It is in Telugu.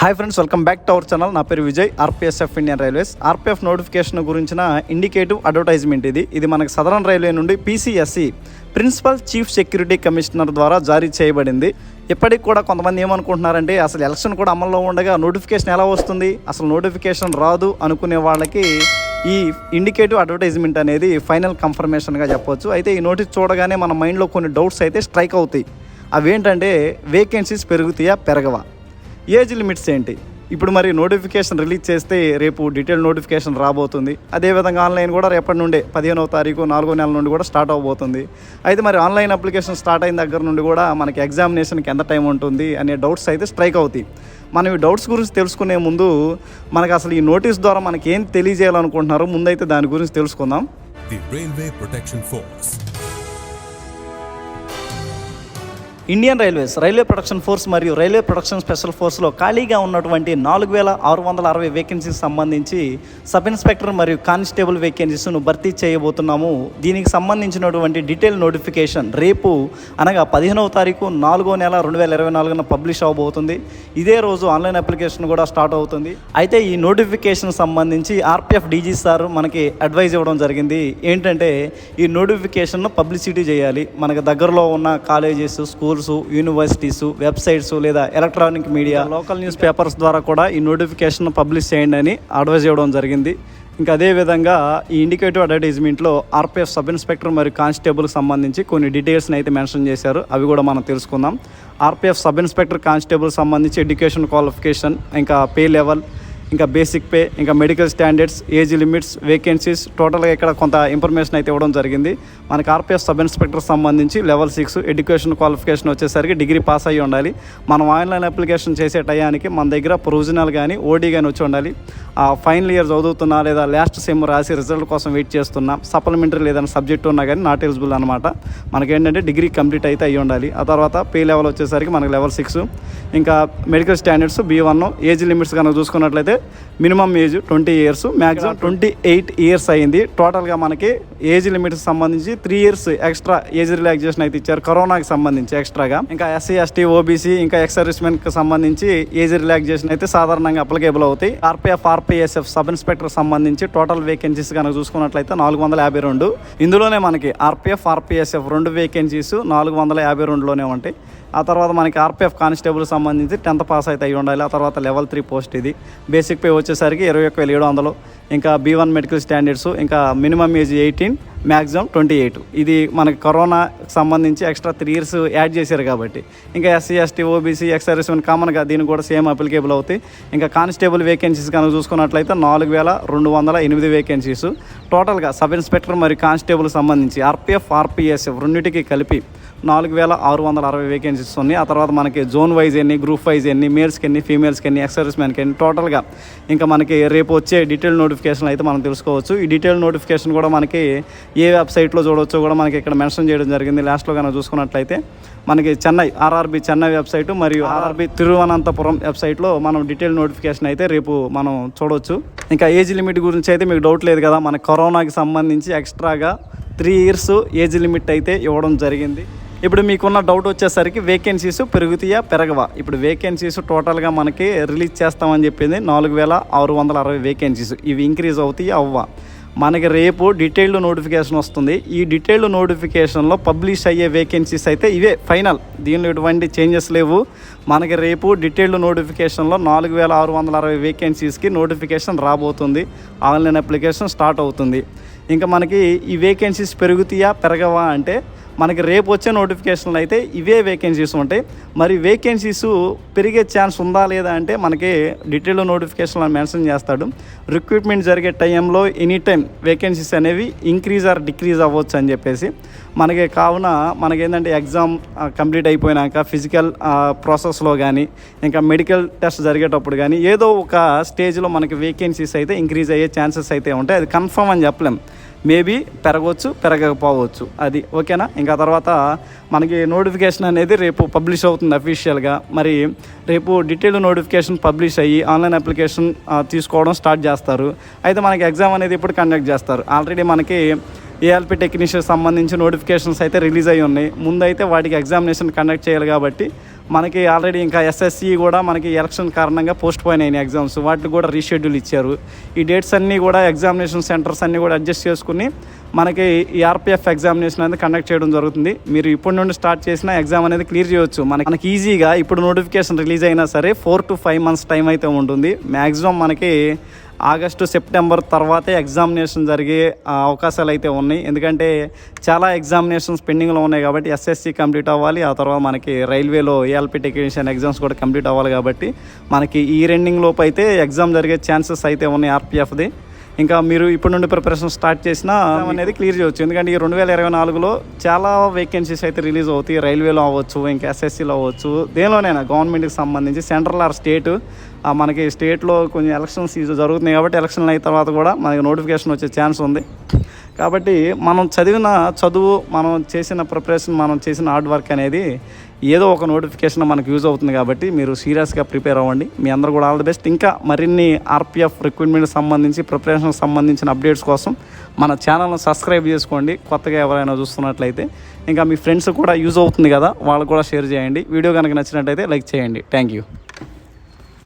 Hi friends welcome back to our channel నా పేరు Vijay RPSF Indian railways RPF notification గురించిన ఇండికేటివ్ అడ్వర్టైజ్మెంట్ ఇది. ఇది మనకు సదరన్ రైల్వే నుండి PCSC principal chief security commissioner ద్వారా జారీ చేయబడింది. ఇప్పటికి కూడా కొంతమంది ఏమనుకుంటున్నారంటే అసలు ఎలక్షన్ కూడా అమల్లో ఉండగా నోటిఫికేషన్ ఎలా వస్తుంది? అసలు నోటిఫికేషన్ రాదు అనుకునే వాళ్ళకి ఈ ఇండికేటివ్ అడ్వర్టైజ్మెంట్ అనేది ఫైనల్ కన్ఫర్మేషన్గా చెప్పొచ్చు. అయితే ఈ నోటీస్ చూడగానే మన మైండ్లో కొన్ని డౌట్స్ అయితే స్ట్రైక్ అవుతాయి. అవేంటంటే వేకెన్సీస్ పెరుగుతాయా పెరగవా? ఏజ్ లిమిట్స్ ఏంటి? ఇప్పుడు మరి నోటిఫికేషన్ రిలీజ్ చేస్తే రేపు డీటెయిల్ నోటిఫికేషన్ రాబోతుంది. అదేవిధంగా ఆన్లైన్ కూడా రేపటి నుండే పదిహేనవ తారీఖు నాలుగో నెల నుండి కూడా స్టార్ట్ అవబోతుంది. అయితే మరి ఆన్లైన్ అప్లికేషన్ స్టార్ట్ అయిన దగ్గర నుండి కూడా మనకి ఎగ్జామినేషన్కి ఎంత టైం ఉంటుంది అనే డౌట్స్ అయితే స్ట్రైక్ అవుతాయి. మనం ఈ డౌట్స్ గురించి తెలుసుకునే ముందు మనకు అసలు ఈ నోటీస్ ద్వారా మనకి ఏం తెలియజేయాలనుకుంటున్నారో ముందైతే దాని గురించి తెలుసుకుందాం. The railway protection force Indian railways railway production force మరియు రైల్వే ప్రొడక్షన్ స్పెషల్ ఫోర్స్లో ఖాళీగా ఉన్నటువంటి నాలుగు వేల ఆరు వందల అరవై వేకెన్సీకి సంబంధించి సబ్ ఇన్స్పెక్టర్ మరియు కానిస్టేబుల్ వేకెన్సీస్ను భర్తీ చేయబోతున్నాము. దీనికి సంబంధించినటువంటి డీటెయిల్ నోటిఫికేషన్ రేపు అనగా పదిహేనవ తారీఖు నాలుగో నెల రెండు వేల ఇరవై నాలుగున పబ్లిష్ అవబోతుంది. ఇదే రోజు ఆన్లైన్ అప్లికేషన్ కూడా స్టార్ట్ అవుతుంది. అయితే ఈ నోటిఫికేషన్ సంబంధించి ఆర్పిఎఫ్ డీజీ సార్ మనకి అడ్వైజ్ ఇవ్వడం జరిగింది. ఏంటంటే ఈ నోటిఫికేషన్ను పబ్లిసిటీ చేయాలి. మనకి దగ్గరలో ఉన్న కాలేజెస్ స్కూల్స్ యూనివర్సిటీస్ వెబ్సైట్స్ లేదా electronic media local news papers ద్వారా కూడా ఈ నోటిఫికేషన్ పబ్లిష్ చేయండి అని అడ్వైజ్ ఇవ్వడం జరిగింది. ఇంకా అదే విధంగా ఈ ఇండికేటివ్ అడ్వర్టైజ్మెంట్లో ఆర్పిఎఫ్ సబ్ ఇన్స్పెక్టర్ మరియు కానిస్టేబుల్కి సంబంధించి కొన్ని డీటెయిల్స్ని అయితే మెన్షన్ చేశారు. అవి కూడా మనం తెలుసుకుందాం. ఆర్పిఎఫ్ సబ్ ఇన్స్పెక్టర్ కానిస్టేబుల్ సంబంధించి ఎడ్యుకేషన్ క్వాలిఫికేషన్ ఇంకా పే లెవెల్ ఇంకా బేసిక్ పే ఇంకా medical standards age limits vacancies టోటల్గా ఇక్కడ కొంత ఇన్ఫర్మేషన్ అయితే ఇవ్వడం జరిగింది. మనకి ఆర్పిఎస్ సబ్ ఇన్స్పెక్టర్ సంబంధించి లెవెల్ సిక్స్ ఎడ్యుకేషన్ క్వాలిఫికేషన్ వచ్చేసరికి డిగ్రీ పాస్ అయ్యి ఉండాలి. మనం ఆన్లైన్ అప్లికేషన్ చేసే టయానికి మన దగ్గర ప్రొవిజనల్ కానీ ఓడీ కానీ వచ్చి ఉండాలి. ఆ ఫైనల్ ఇయర్ చదువుతున్నా లేదా లాస్ట్ సెమ్ రాసి రిజల్ట్ కోసం వెయిట్ చేస్తున్నా సప్లిమెంటరీ లేదని సబ్జెక్ట్ ఉన్నా కానీ నాట్ ఎలిజిబుల్ అనమాట మనకేంటంటే డిగ్రీ కంప్లీట్ అయితే అయ్యి ఉండాలి. ఆ తర్వాత పే లెవెల్ వచ్చేసరికి మనకి లెవెల్ సిక్స్ ఇంకా medical standards B one age limits కనుక చూసుకున్నట్లయితే minimum age twenty years maximum twenty eight years అయింది. టోటల్గా మనకి ఏజ్ లిమిట్స్ సంబంధించి three years extra age relaxation అయితే ఇచ్చారు. కరోనాకి సంబంధించి ఎక్స్ట్రాగా. ఇంకా ఎస్సీ ఎస్టీ ఓబీసీ ఇంకా ఎక్స్ సర్వీస్మెన్కి సంబంధించి ఏజ్ రిలాక్సేషన్ అయితే సాధారణంగా అప్లికేబుల్ అవుతాయి. ఆర్పిఎఫ్ ఆర్పిఎస్ఎఫ్ సబ్ ఇన్స్పెక్టర్ సంబంధించి టోటల్ వేకెన్సీస్ కనుక చూసుకున్నట్లయితే నాలుగు వందల యాభై రెండు. ఇందులోనే మనకి ఆర్పిఎఫ్ ఆర్పిఎస్ఎఫ్ రెండు వేకెన్సీస్ నాలుగు వందల యాభై రెండులోనే ఉంటాయి. ఆ తర్వాత మనకి ఆర్పిఎఫ్ కానిస్టేబుల్ సంబంధించి టెన్త్ పాస్ అయితే అయి ఉండాలి. ఆ తర్వాత లెవెల్ త్రీ పోస్ట్ ఇది. బేసిక్ పే వచ్చేసరికి ఇరవై ఒక్క వేల ఏడు వందలు. ఇంకా బీ వన్ మెడికల్ స్టాండర్డ్స్ ఇంకా minimum age eighteen maximum twenty eight. ఇది మనకి కరోనా సంబంధించి ఎక్స్ట్రా త్రీ ఇయర్స్ యాడ్ చేశారు కాబట్టి. ఇంకా ఎస్సీ ఎస్టీ ఓబీసీ ఎక్స్ఆర్ఎస్ కామన్గా దీనికి కూడా సేమ్ అప్లికేబుల్ అవుతాయి. ఇంకా కానిస్టేబుల్ వేకెన్సీస్ కనుక చూసుకున్నట్లయితే నాలుగు వేల రెండు వందల ఎనిమిది వేకెన్సీస్ టోటల్గా సబ్ ఇన్స్పెక్టర్ మరియు కానిస్టేబుల్ సంబంధించి ఆర్పిఎఫ్ ఆర్పిఎస్ఎఫ్ రెండింటికి కలిపి నాలుగు వేల ఆరు వందల అరవై వేకెన్సీస్ ఉన్నాయి. ఆ తర్వాత మనకి జోన్ వైజ్ ఎన్ని గ్రూప్ వైజ్ ఎన్ని మేల్స్కి ఎన్ని ఫీమేల్స్కి ఎన్ని ఎక్సర్వీస్ మ్యాన్కి ఎన్ని టోటల్గా ఇంకా మనకి రేపు వచ్చే డీటెయిల్ నోటిఫికేషన్ అయితే మనం తెలుసుకోవచ్చు. ఈ డీటెయిల్ నోటిఫికేషన్ కూడా మనకి ఏ వెబ్సైట్లో చూడవచ్చో కూడా మనకి ఇక్కడ మెన్షన్ చేయడం జరిగింది. లాస్ట్లో కనుక చూసుకున్నట్లయితే మనకి చెన్నై ఆర్ఆర్బి చెన్నై వెబ్సైట్ మరియు ఆర్ఆర్బి తిరువనంతపురం వెబ్సైట్లో మనం డీటెయిల్ నోటిఫికేషన్ అయితే రేపు మనం చూడవచ్చు. ఇంకా ఏజ్ లిమిట్ గురించి అయితే మీకు డౌట్ లేదు కదా. మన కరోనాకి సంబంధించి ఎక్స్ట్రాగా త్రీ ఇయర్స్ ఏజ్ లిమిట్ అయితే ఇవ్వడం జరిగింది. ఇప్పుడు మీకున్న డౌట్ వచ్చేసరికి వేకెన్సీస్ పెరుగుతాయా పెరగవా? ఇప్పుడు వేకెన్సీస్ టోటల్గా మనకి రిలీజ్ చేస్తామని చెప్పింది నాలుగు వేల ఆరు వందల అరవై వేకెన్సీస్ ఇవి ఇంక్రీజ్ అవుతాయి అవ్వా మనకి రేపు డీటెయిల్డ్ నోటిఫికేషన్ వస్తుంది. ఈ డీటెయిల్డ్ నోటిఫికేషన్లో పబ్లిష్ అయ్యే వేకెన్సీస్ అయితే ఇవే ఫైనల్ దీనిలో ఎటువంటి చేంజెస్ లేవు. మనకి రేపు డీటెయిల్డ్ నోటిఫికేషన్లో నాలుగు వేల ఆరు వందల అరవై వేకెన్సీస్కి నోటిఫికేషన్ రాబోతుంది. ఆన్లైన్ అప్లికేషన్ స్టార్ట్ అవుతుంది. ఇంకా మనకి ఈ వేకెన్సీస్ పెరుగుతాయా పెరగవా అంటే మనకి రేపు వచ్చే నోటిఫికేషన్లు అయితే ఇవే వేకెన్సీస్ ఉంటాయి. మరి వేకెన్సీస్ పెరిగే ఛాన్స్ ఉందా లేదా అంటే మనకి డీటెయిల్ నోటిఫికేషన్లు మెన్షన్ చేస్తాడు. రిక్రూట్మెంట్ జరిగే టైంలో ఎనీ టైం వేకెన్సీస్ అనేవి ఇంక్రీజ్ ఆర్ డిక్రీజ్ అవ్వచ్చు అని చెప్పేసి. మనకి కావున మనకి ఏంటంటే ఎగ్జామ్ కంప్లీట్ అయిపోయినాక ఫిజికల్ ప్రాసెస్లో కానీ ఇంకా మెడికల్ టెస్ట్ జరిగేటప్పుడు కానీ ఏదో ఒక స్టేజ్లో మనకి వేకెన్సీస్ అయితే ఇంక్రీజ్ అయ్యే ఛాన్సెస్ అయితే ఉంటాయి. అది కన్ఫర్మ్ అని చెప్పలేం. మేబీ పెరగవచ్చు పెరగకపోవచ్చు. అది ఓకేనా? ఇంకా తర్వాత మనకి నోటిఫికేషన్ అనేది రేపు పబ్లిష్ అవుతుంది అఫీషియల్గా. మరి రేపు డీటెయిల్ నోటిఫికేషన్ పబ్లిష్ అయ్యి ఆన్లైన్ అప్లికేషన్ తీసుకోవడం స్టార్ట్ చేస్తారు. అయితే మనకి ఎగ్జామ్ అనేది ఇప్పుడు కండక్ట్ చేస్తారు. ఆల్రెడీ మనకి ఏఎల్పి టెక్నీషియన్ సంబంధించి నోటిఫికేషన్స్ అయితే రిలీజ్ అయి ఉన్నాయి. ముందైతే వాటికి ఎగ్జామినేషన్ కండక్ట్ చేయాలి కాబట్టి మనకి ఆల్రెడీ ఇంకా ఎస్ఎస్సి కూడా మనకి ఎలక్షన్ కారణంగా పోస్ట్ పోయిన అయిన ఎగ్జామ్స్ వాటికి కూడా రీషెడ్యూల్ ఇచ్చారు. ఈ డేట్స్ అన్నీ కూడా ఎగ్జామినేషన్ సెంటర్స్ అన్నీ కూడా అడ్జస్ట్ చేసుకుని మనకి ఈ ఆర్పిఎఫ్ ఎగ్జామినేషన్ అనేది కండక్ట్ చేయడం జరుగుతుంది. మీరు ఇప్పటి నుండి స్టార్ట్ చేసిన ఎగ్జామ్ అనేది క్లియర్ చేయొచ్చు. మనకి మనకి ఈజీగా ఇప్పుడు నోటిఫికేషన్ రిలీజ్ అయినా సరే four to five months time అయితే ఉంటుంది. మ్యాక్సిమం మనకి ఆగస్టు సెప్టెంబర్ తర్వాతే ఎగ్జామినేషన్ జరిగే అవకాశాలు అయితే ఉన్నాయి. ఎందుకంటే చాలా ఎగ్జామినేషన్స్ పెండింగ్లో ఉన్నాయి కాబట్టి ఎస్ఎస్సి కంప్లీట్ అవ్వాలి. ఆ తర్వాత మనకి రైల్వేలో ఏఎల్పి టెక్నీషియన్ ఎగ్జామ్స్ కూడా కంప్లీట్ అవ్వాలి కాబట్టి మనకి ఈ రెండింగ్ లోపు అయితే ఎగ్జామ్ జరిగే ఛాన్సెస్ అయితే ఉన్నాయి ఆర్పిఎఫ్ది. ఇంకా మీరు ఇప్పటి నుండి ప్రిపరేషన్ స్టార్ట్ చేసినా అనేది క్లియర్ చేయొచ్చు ఎందుకంటే ఈ రెండు వేల ఇరవై నాలుగులో చాలా వేకెన్సీస్ అయితే రిలీజ్ అవుతాయి. రైల్వేలో అవ్వచ్చు ఇంకా ఎస్ఎస్సీలో అవ్వచ్చు. దేనిలోనైనా గవర్నమెంట్కి సంబంధించి సెంట్రల్ ఆర్ స్టేట్ మనకి స్టేట్లో కొంచెం ఎలక్షన్స్ జరుగుతున్నాయి కాబట్టి ఎలక్షన్లు అయిన తర్వాత కూడా మనకి నోటిఫికేషన్ వచ్చే ఛాన్స్ ఉంది. కాబట్టి మనం చదివిన చదువు మనం చేసిన ప్రిపరేషన్ మనం చేసిన హార్డ్ వర్క్ అనేది ఏదో ఒక నోటిఫికేషన్ మనకు యూజ్ అవుతుంది కాబట్టి మీరు సీరియస్గా ప్రిపేర్ అవ్వండి. మీ అందరూ కూడా ఆల్ ది బెస్ట్. ఇంకా మరిన్ని ఆర్పిఎఫ్ రిక్రూట్మెంట్ సంబంధించి ప్రిపరేషన్ సంబంధించిన అప్డేట్స్ కోసం మన ఛానల్ను సబ్స్క్రైబ్ చేసుకోండి. కొత్తగా ఎవరైనా చూస్తున్నట్లయితే ఇంకా మీ ఫ్రెండ్స్ కూడా యూజ్ అవుతుంది కదా వాళ్ళు కూడా షేర్ చేయండి. వీడియో కనుక నచ్చినట్లయితే లైక్ చేయండి. Thank you.